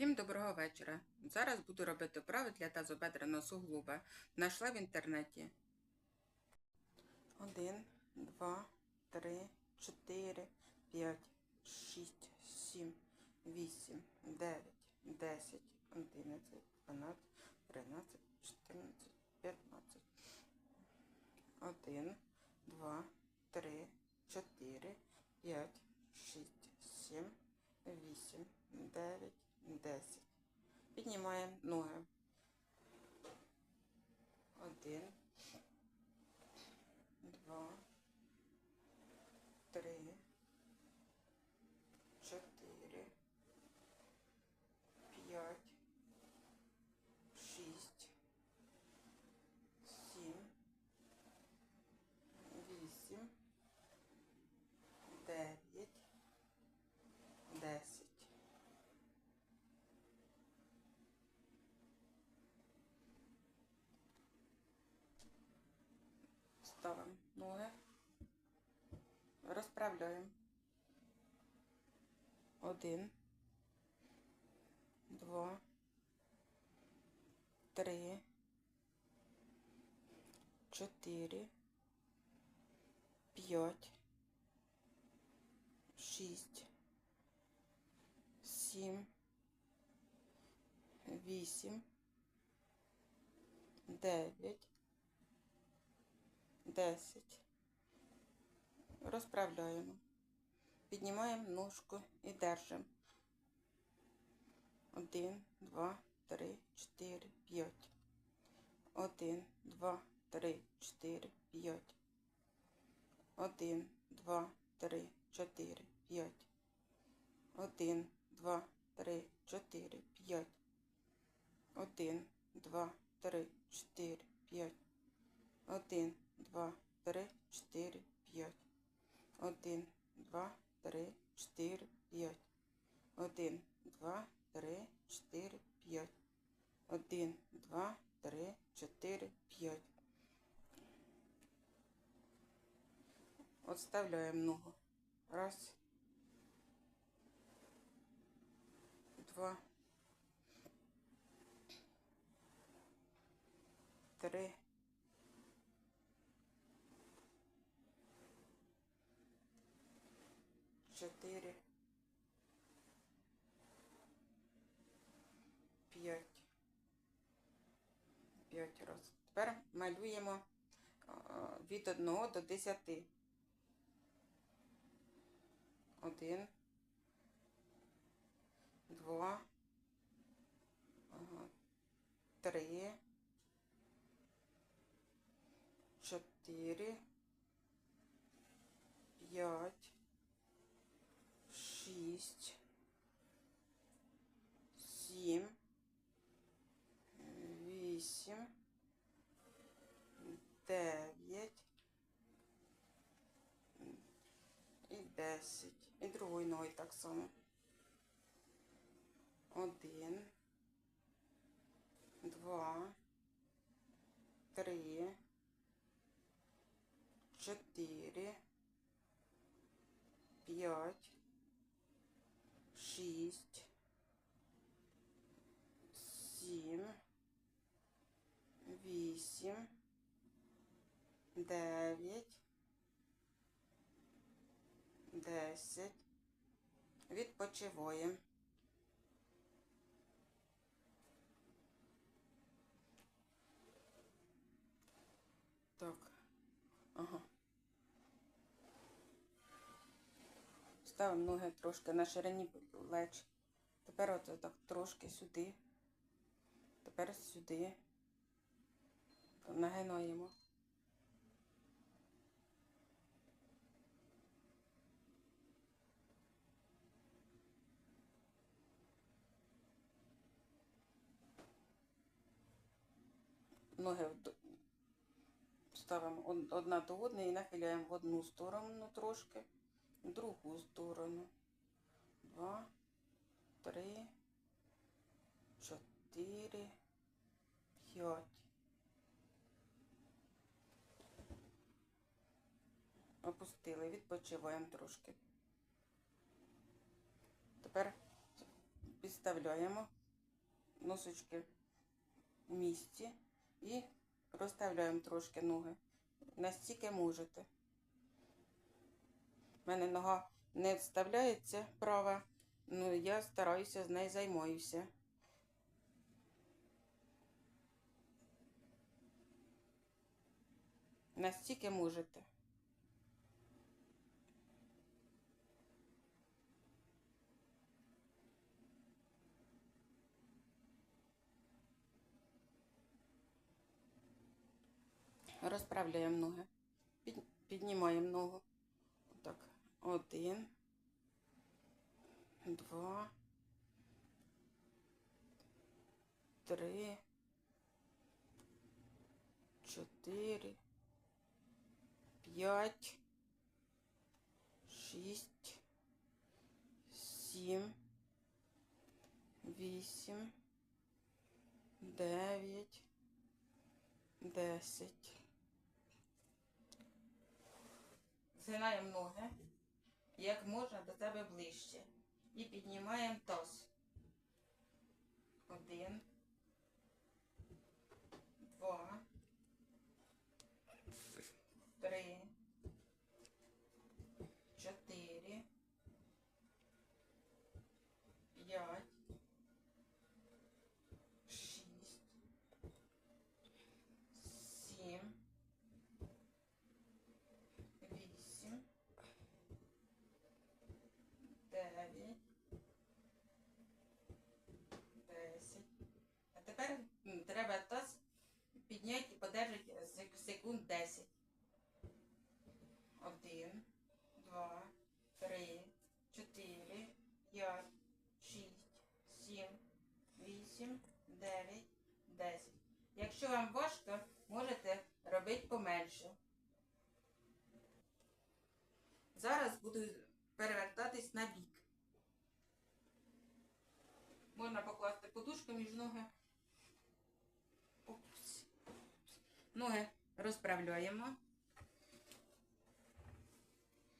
Всім доброго вечора. Зараз буду робити вправи для тазобедреного суглоба. Знайшла в інтернеті. 1, 2, 3, 4, 5, 6, 7, 8, 9, 10, 11, 12, 13, 14, 15. 1, 2, 3, 4, 5, 6, 7, 8, 9, 10. Піднімаємо ноги. 1. Ставимо ноги. Розправляємо. Один, два, три, чотири, п'ять, шість, сім, вісім, дев'ять, 10. Розправляємо. Піднімаємо ножку і держимо. 1, 2, 3, 4, 5. 1, 2, 3, 4, 5. 1, 2, 3, 4, 5. 1, 2, 3, 4, 5. 1, 2, 3, 4, 5. 1, Два, три, 4, пять. Один, два, три, чотири, пять. Один, два, три, 4, пять. Один, два, три, чотири, пять, Отставляємо ногу. Раз. Два. Три. малюємо від 1 до 10. 1, 2, 3, 4, 5, 6, 7, 8, 9 і 10. І другою ногою так само. 1, 2, 3, 4, 5, 6, 7, 8, дев'ять, десять. Відпочиваємо. Так. Ага. Ставимо ноги трошки на ширині плеч. Тепер от так трошки сюди. Тепер сюди. Нагинаємо. Ноги ставимо одна до одної і нахиляємо в одну сторону трошки, в другу сторону. Два, три, чотири, п'ять. Опустили, відпочиваємо трошки. Тепер Вставляємо носочки в місці і розставляємо трошки ноги. Настільки можете. У мене нога не вставляється права, ну я стараюся з нею займаюся. Настільки можете. Розправляємо ноги. Під, піднімаємо ногу. Так, один, два, три, чотири, п'ять, шість, сім, вісім, дев'ять, десять. Згинаємо ноги, як можна до тебе ближче. І піднімаємо таз. Один, два, три, чотири, п'ять, шість, сім, вісім, дев'ять, десять. А тепер м, треба таз підняти і подержати сек- секунд 10. Один, два, три, чотири, п'ять, шість, сім, вісім, дев'ять, десять. Якщо вам важко, можете робити поменше. Зараз буду перевертатись на бік. Можна покласти подушку між ноги. Опс. Ноги розправляємо.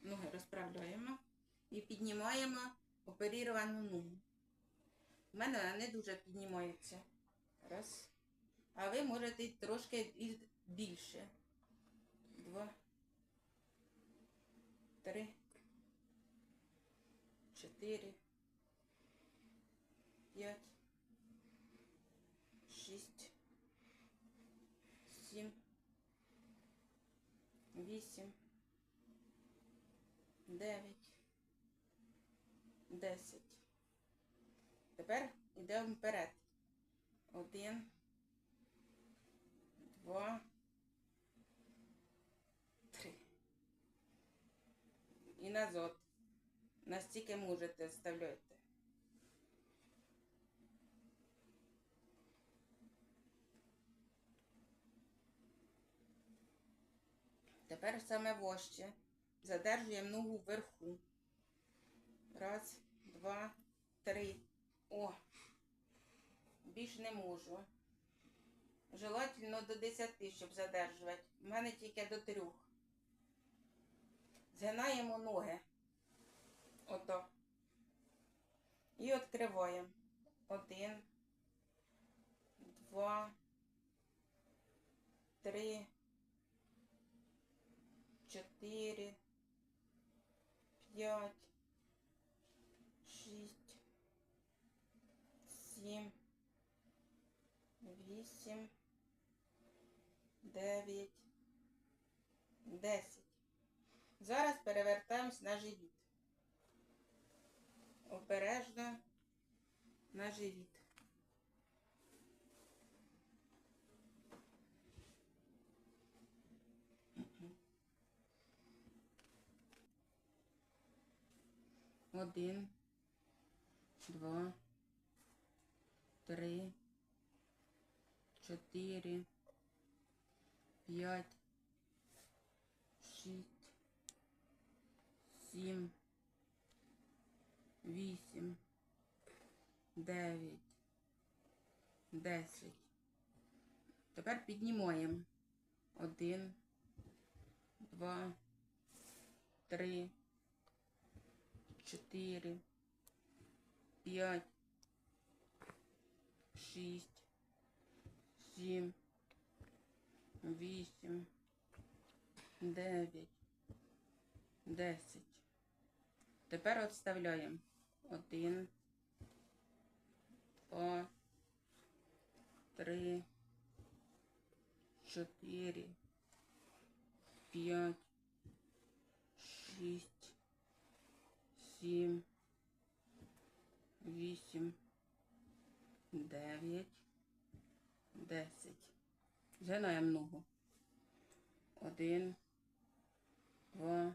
Ноги розправляємо і піднімаємо оперіровану ногу. У мене вона не дуже піднімається. Раз. А ви можете трошки більше. Два. Три. Чотири. П'ять. Шість. Сім. Вісім. Дев'ять. Десять. Тепер йдемо вперед. Один. Два. Три. І назад. Настільки можете вставляйте. Тепер саме важче. Задержуємо ногу вверху. Раз, два, три. О! Більш не можу. Желательно до 10, щоб задержувати. У мене тільки до трьох. Згинаємо ноги. Ото. І відкриваємо. Один, два, три, чотири, п'ять, шість, сім, вісім, дев'ять, десять. Зараз перевертаємось на живіт. Обережно на живіт. Один, два, три, чотири, п'ять, шість, сім, вісім, дев'ять, десять. Тепер піднімаємо. Один, два, три, чотири, п'ять, шість, сім, вісім, дев'ять, десять. Тепер відставляємо. Один, два, три, чотири, п'ять, шість, сім, вісім, дев'ять, десять. Згинаємо ногу. Один, два,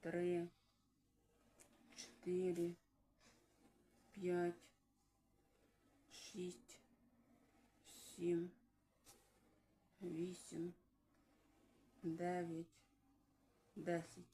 три, чотири, п'ять, шість, сім, вісім, дев'ять, десять.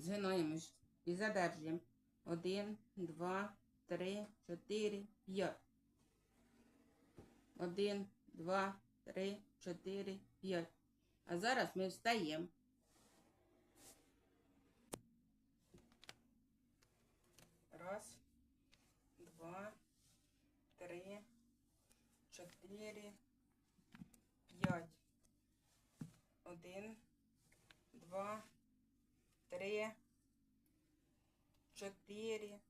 Згинаємось і задержуємо. Один, два, три, чотири, п'ять. Один, два, три, чотири, п'ять. А зараз ми встаємо. Раз, два, три, чотири, п'ять. Один, два, три, чотири,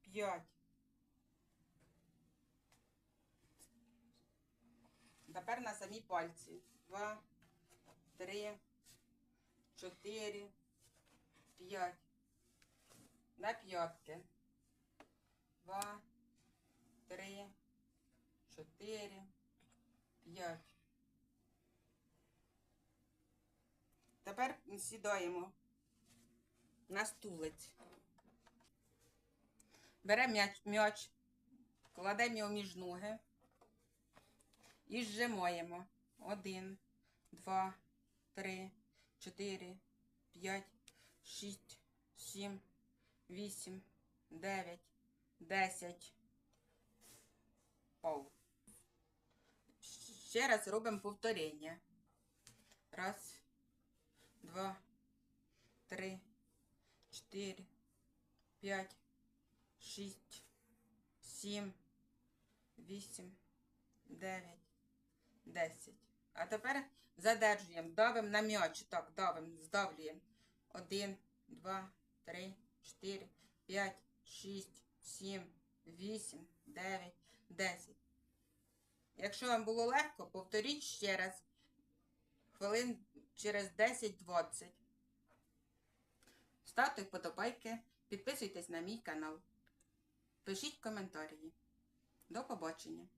п'ять. Тепер на самі пальці. Два, три, чотири, п'ять. На п'ятки. Два, три, чотири, п'ять. Тепер сідаємо на стулець. Беремо м'яч, кладемо його між ноги і зжимаємо. Один, два, три, чотири, п'ять, шість, сім, вісім, дев'ять, десять. Пов. Ще раз робимо повторення. Раз, два, три, чотири, п'ять, шість, сім, вісім, дев'ять, десять. А тепер задержуємо, давимо на м'яч. Так, давимо, здавлюємо. Один, два, три, чотири, п'ять, шість, сім, вісім, дев'ять, десять. Якщо вам було легко, повторіть ще раз. Хвилин через 10-20. Ставте вподобайки, підписуйтесь на мій канал. Пишіть коментарі. До побачення!